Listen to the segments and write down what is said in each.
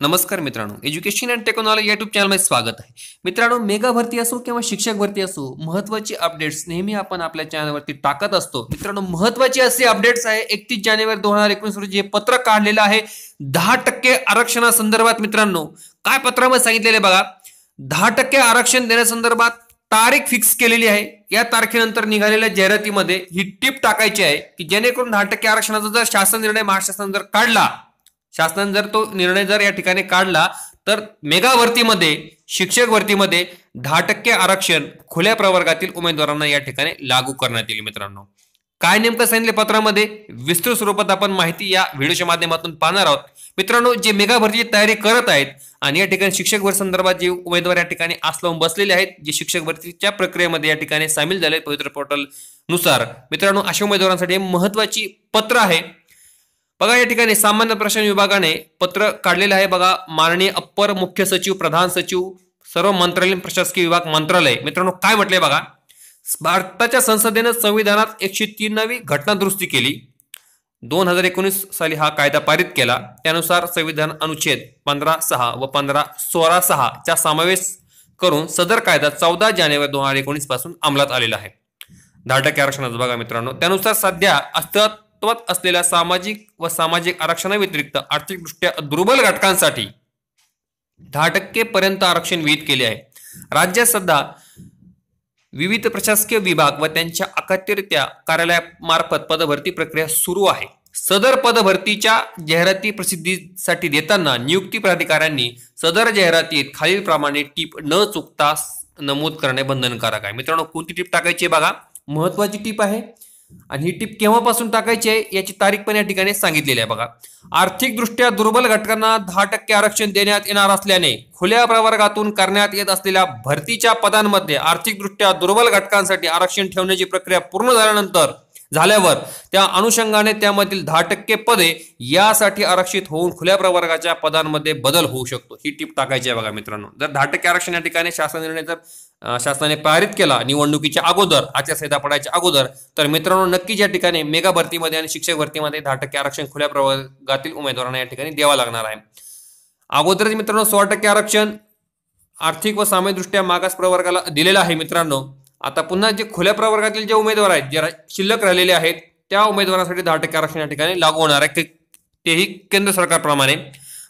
नमस्कार मित्रांनो education and technology YouTube चॅनलमध्ये स्वागत आहे. मित्रांनो मेगा भरती असो किंवा शिक्षक भरती असो महत्वाची अपडेट्स नेहमी आपण आपल्या चॅनलवरती टाकत असतो. मित्रांनो महत्वाची असे अपडेट्स आहे एकतीस जानेवारी दोन हजार एकोणीस रोजी जे पत्र काढलेलं आहे. दहा टक्के आरक्षणासंदर्भात मित्रांनो काय पत्रामध्ये सांगितलेले बघा. दहा टक्के आरक्षण देण्यासंदर्भात तारीख फिक्स केलेली आहे. या तारखेनंतर निघालेल्या जाहिरातीमध्ये ही टिप टाकायची आहे की जेणेकरून दहा टक्के आरक्षणाचा जर शासन निर्णय महाराष्ट्र जर काढला शासनाने जर तो निर्णय जर या ठिकाणी काढला तर मेगा भरतीमध्ये शिक्षक भरतीमध्ये दहा टक्के आरक्षण खुल्या प्रवर्गातील उमेदवारांना या ठिकाणी लागू करण्यात येईल मित्रांनो. काय नेमकं सांगितले पत्रामध्ये? विस्तृत स्वरूपात आपण माहिती या व्हिडिओच्या माध्यमातून पाहणार आहोत. मित्रांनो जे मेगा भरतीची तयारी करत आहेत आणि या ठिकाणी शिक्षक भरती संदर्भात जे उमेदवार या ठिकाणी आस लावून बसलेले आहेत जे शिक्षक भरतीच्या प्रक्रियेमध्ये या ठिकाणी सामील झाले आहेत पवित्र पोर्टलनुसार. मित्रांनो अशा उमेदवारांसाठी महत्वाची पत्र आहे. बघा या ठिकाणी सामान्य प्रशासन विभागाने पत्र काढलेलं आहे. बघा माननीय अप्पर मुख्य सचिव प्रधान सचिव सर्व मंत्रालयीन प्रशासकीय विभाग मंत्रालय. मित्रांनो काय म्हटलंय बघा? भारताच्या संसदेनं संविधानात एकशे तीनावी घटना दुरुस्ती केली. दोन हजार एकोणीस साली हा कायदा पारित केला. त्यानुसार संविधान अनुच्छेद पंधरा सहा व पंधरा सोळा सहा चा समावेश करून सदर कायदा चौदा जानेवारी दोन हजार एकोणीसपासून अंमलात आलेला आहे. दहा टक्के बघा मित्रांनो. त्यानुसार सध्या अस्तित्वात असलेल्या सामाजिक व सामाजिक आरक्षणाव्यतिरिक्त आर्थिकदृष्ट्या दुर्बल घटकांसाठी दहा टक्के पर्यंत आरक्षण विहित केले आहे. राज्यात सध्या विविध प्रशासकीय विभाग व त्यांच्या अखत्यारित्या कार्यालयामार्फत पदभरती प्रक्रिया सुरू आहे. सदर पदभरतीच्या जाहिराती प्रसिद्धीसाठी देताना नियुक्ती प्राधिकाऱ्यांनी सदर जाहिरातीत खालीलप्रमाणे टीप न चुकता नमूद करणे बंधनकारक आहे. मित्रांनो कोणती टीप टाकायची बघा? महत्वाची टीप आहे. आणि ही टीप केव्हापासून टाकायची आहे याची तारीख पण या ठिकाणी सांगितलेली आहे बघा. आर्थिकदृष्ट्या दुर्बल घटकांना दहा टक्के आरक्षण देण्यात येणार असल्याने खुल्या प्रवर्गातून करण्यात येत असलेल्या भरतीच्या पदांमध्ये आर्थिकदृष्ट्या दुर्बल घटकांसाठी आरक्षण ठेवण्याची प्रक्रिया पूर्ण झाल्यानंतर झाल्यावर त्या अनुषंगाने त्यामधील दहा टक्के पदे यासाठी आरक्षित होऊन खुल्या प्रवर्गाच्या पदांमध्ये बदल होऊ शकतो. ही टीप टाकायची आहे बघा मित्रांनो. जर दहा टक्के आरक्षण या ठिकाणी शासन निर्णय जर शासनाने पारित केला निवडणुकीच्या अगोदर आचारसंहिता पडायच्या अगोदर तर मित्रांनो नक्कीच या ठिकाणी मेगा भरतीमध्ये आणि शिक्षक भरतीमध्ये दहा टक्के आरक्षण खुल्या प्रवर्गातील उमेदवारांना या ठिकाणी द्यावं लागणार आहे. अगोदरच मित्रांनो सोळा टक्के आरक्षण आर्थिक व सामाजिकदृष्ट्या मागास प्रवर्गाला दिलेलं आहे मित्रांनो. आता पुन्हा जे खुल्या प्रवर्गातील जे उमेदवार आहेत जे शिल्लक राहिलेले आहेत त्या उमेदवारांसाठी दहा टक्के आरक्षण या ठिकाणी लागू होणार आहे. तेही केंद्र सरकारप्रमाणे.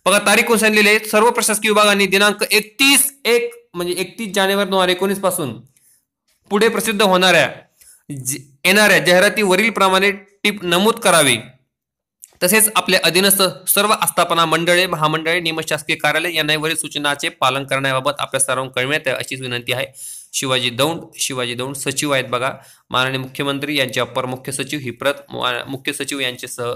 बघा तारीख कोण सांगलेली आहे. सर्व प्रशासकीय विभागांनी दिनांक एकतीस एक म्हणजे एकतीस जानेवारी दोन हजार एकोणीसपासून पुढे प्रसिद्ध होणाऱ्या जे- येणाऱ्या जाहिरातीवरील प्रमाणे टीप नमूद करावी. तसेच आपले अधीनस्थ सर्व आस्थापना मंडळे महामंडळे निमशासकीय कार्यालय यांना वरील सूचनाचे पालन करण्याबाबत आपल्या सर्वांना कळण्यात अशीच विनंती आहे. शिवाजी दौंड शिवाजी दौंड सचिव आहेत बघा. माननीय मुख्यमंत्री यांचे अप्पर मुख्य सचिव ही प्रत मा- मुख्य सचिव यांचे सह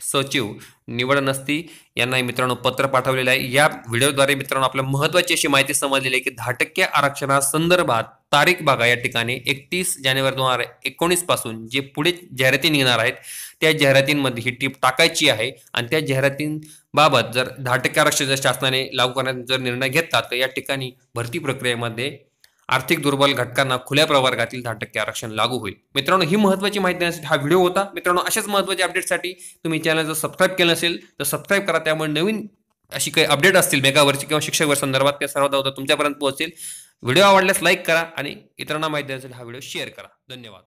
सचिव निवड नसती. यांना मित्रांनो पत्र पाठवलेलं आहे. या व्हिडिओद्वारे मित्रांनो आपल्या महत्वाची अशी माहिती समजलेली आहे की दहा टक्के आरक्षणासंदर्भात तारीख बघा या ठिकाणी. एकतीस जानेवारी दोन हजार एकोणीसपासून जे पुढे जाहिराती निघणार आहेत त्या जाहिरातींमध्ये ही टीप टाकायची आहे. आणि त्या जाहिरातींबाबत जर दहा टक्के आरक्षण जर शासनाने लागू करण्याचा जर निर्णय घेतला तर या ठिकाणी भरती प्रक्रियेमध्ये आर्थिक दुर्बल घटकांना खुल्या प्रवर्गातील दहा टक्के आरक्षण लागू होईल. मित्रांनो ही महत्वाची माहिती देण्यासाठी हा व्हिडिओ होता. मित्रांनो अशाच महत्त्वाच्या अपडेटसाठी तुम्ही चॅनल जर सबस्क्राईब केलं असेल तर सबस्क्राईब करा. त्यामुळे नवीन अशी काही अपडेट असतील मेगावरची किंवा शिक्षकवर संदर्भात त्या सर्वात होता तुमच्यापर्यंत पोहोचेल व्हिडिओ आवडल्यास लाईक करा आणि इतरांना माहिती देण्यासाठी हा व्हिडिओ शेअर करा. धन्यवाद.